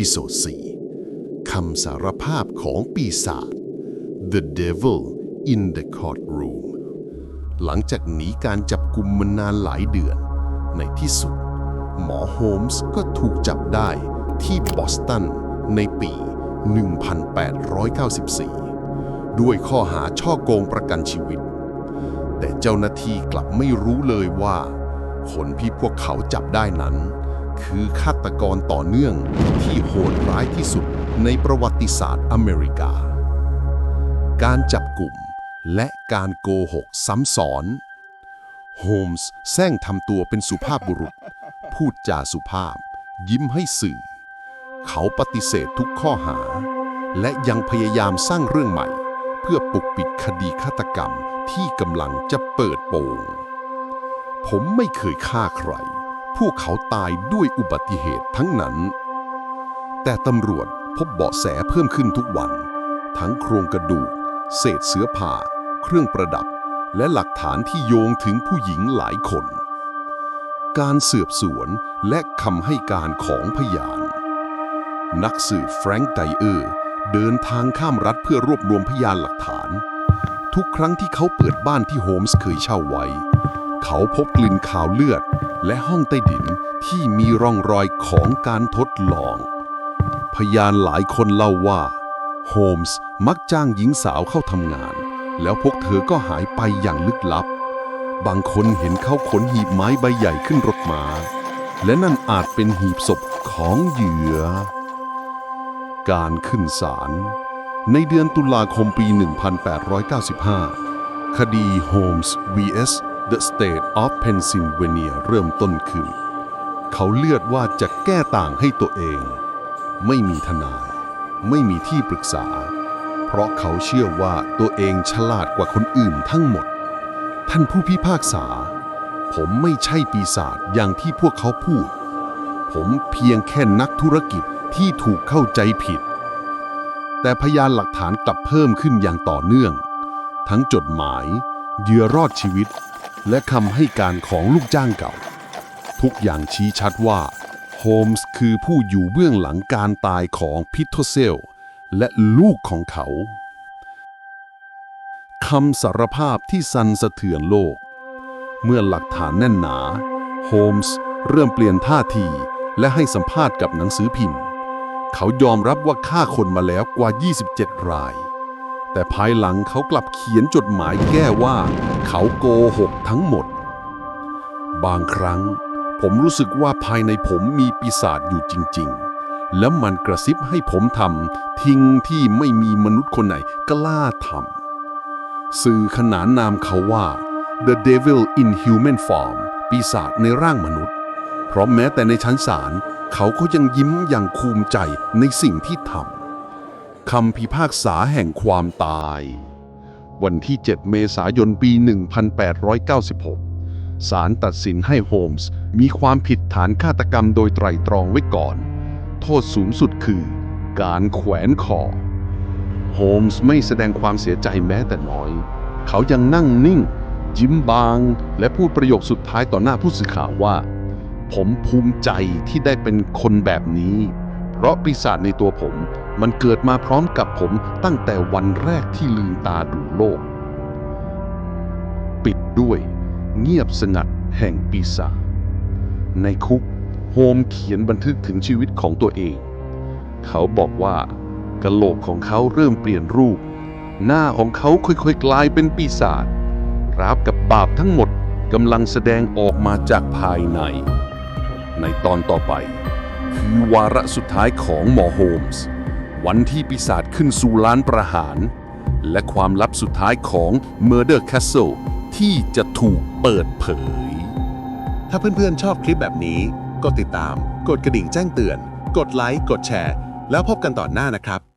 พิโซด4คำสารภาพของปีศาจ The Devil in the Courtroom หลังจากหนีการจับกลุ่มมานานหลายเดือน ในที่สุด หมอโฮมส์ก็ถูกจับได้ที่บอสตันในปี 1894 ด้วยข้อหาช่อโกงประกันชีวิต แต่เจ้าหน้าที่กลับไม่รู้เลยว่า คนที่พวกเขาจับได้นั้น คือฆาตกรต่อเนื่องที่โหดร้ายที่สุดในประวัติศาสตร์อเมริกา การจับกลุ่มและการโกหกซ้ำซ้อนโฮมส์แซงทำตัวเป็นสุภาพบุรุษ พูดจาสุภาพ ยิ้มให้สื่อ เขาปฏิเสธทุกข้อหา และยังพยายามสร้างเรื่องใหม่ เพื่อปกปิดคดีฆาตกรรมที่กำลังจะเปิดโปงผมไม่เคยฆ่าใคร พวกเขาตายด้วยอุบัติเหตุทั้งนั้น แต่ตำรวจพบเบาะแสเพิ่มขึ้นทุกวัน ทั้งโครงกระดูก เศษเสื้อผ้า เครื่องประดับ และหลักฐานที่โยงถึงผู้หญิงหลายคน การสืบสวนและคำให้การของพยาน นักสืบแฟรงค์ไดเออร์เดินทางข้ามรัฐเพื่อรวบรวมพยานหลักฐาน ทุกครั้งที่เขาเปิดบ้านที่โฮมส์เคยเช่าไว้ เขาพบกลิ่นขาวเลือด และห้องใต้ดินที่มีร่องรอยของการทดลอง พยานหลายคนเล่าว่าโฮมส์มักจ้างหญิงสาวเข้าทำงาน แล้วพวกเธอก็หายไปอย่างลึกลับ บางคนเห็นเขาขนหีบไม้ใบใหญ่ขึ้นรถมา และนั่นอาจเป็นหีบศพของเหยื่อ การขึ้นศาลในเดือนตุลาคมปี 1895 คดี Holmes vs The State of Pennsylvania เริ่มต้นขึ้น เขาเลือกว่าจะแก้ต่างให้ตัวเอง ไม่มีทนาย ไม่มีที่ปรึกษา เพราะเขาเชื่อว่าตัวเองฉลาดกว่าคนอื่นทั้งหมด ท่านผู้พิพากษา ผมไม่ใช่ปีศาจอย่างที่พวกเขาพูด ผมเพียงแค่นักธุรกิจที่ถูกเข้าใจผิด แต่พยานหลักฐานกลับเพิ่มขึ้นอย่างต่อเนื่อง ทั้งจดหมายเหยื่อรอดชีวิต และคำให้การของลูกจ้างเก่า ทุกอย่างชี้ชัดว่าโฮมส์คือผู้อยู่เบื้องหลังการตายของพิทโทเซล และลูกของเขาคำสารภาพที่สั่นสะเทือนโลก เมื่อหลักฐานแน่นหนาโฮมส์เริ่มเปลี่ยนท่าทีและให้สัมภาษณ์กับหนังสือพิมพ์ เขายอมรับว่าฆ่าคนมาแล้วกว่า 27 ราย แต่ภายหลังเขากลับเขียนจดหมายแก้ว่า เขาโกหกทั้งหมด บางครั้ง ผมรู้สึกว่าภายในผมมีปีศาจอยู่จริง ๆ แล้วมันกระซิบให้ผมทำทิ้งที่ไม่มีมนุษย์คนไหนกล้าทำสื่อขนานนามเขาว่า The Devil in Human Form ปีศาจในร่างมนุษย์ เพราะแม้แต่ในชั้นศาลเขาก็ยังยิ้มอย่างภูมิใจในสิ่งที่ทำ คำพิพากษาแห่งความตาย วันที่ 7 เมษายนปี 1896 ศาลตัดสินให้โฮมส์มีความผิดฐานฆาตกรรมโดยไตร่ตรองไว้ก่อน โทษสูงสุดคือ การแขวนคอ โฮมส์ไม่แสดงความเสียใจแม้แต่น้อย เขายังนั่งนิ่ง ยิ้มบาง และพูดประโยคสุดท้ายต่อหน้าผู้สื่อข่าวว่า ผมภูมิใจที่ได้เป็นคนแบบนี้ เพราะปีศาจในตัวผม มันเกิดมาพร้อมกับผมตั้งแต่วันแรกที่ลืมตาดูโลก ปิดด้วยเงียบสงัดแห่งปีศาจในคุกโฮมเขียนบันทึกถึงชีวิตของตัวเอง เขาบอกว่ากะโหลกของเขาเริ่มเปลี่ยนรูป หน้าของเขาค่อยๆกลายเป็นปีศาจราวกับบาปทั้งหมดกำลังแสดงออกมาจากภายใน ในตอนต่อไปคือวาระสุดท้ายของหมอโฮมส์ วันที่ปีศาจขึ้นสู่ล้านประหาร และความลับสุดท้ายของ Murder Castle ที่จะถูกเปิดเผย ถ้าเพื่อนๆชอบคลิปแบบนี้ กดติดตาม กดกระดิ่งแจ้งเตือน กดไลค์ กดแชร์ แล้วพบกันต่อนหน้านะครับ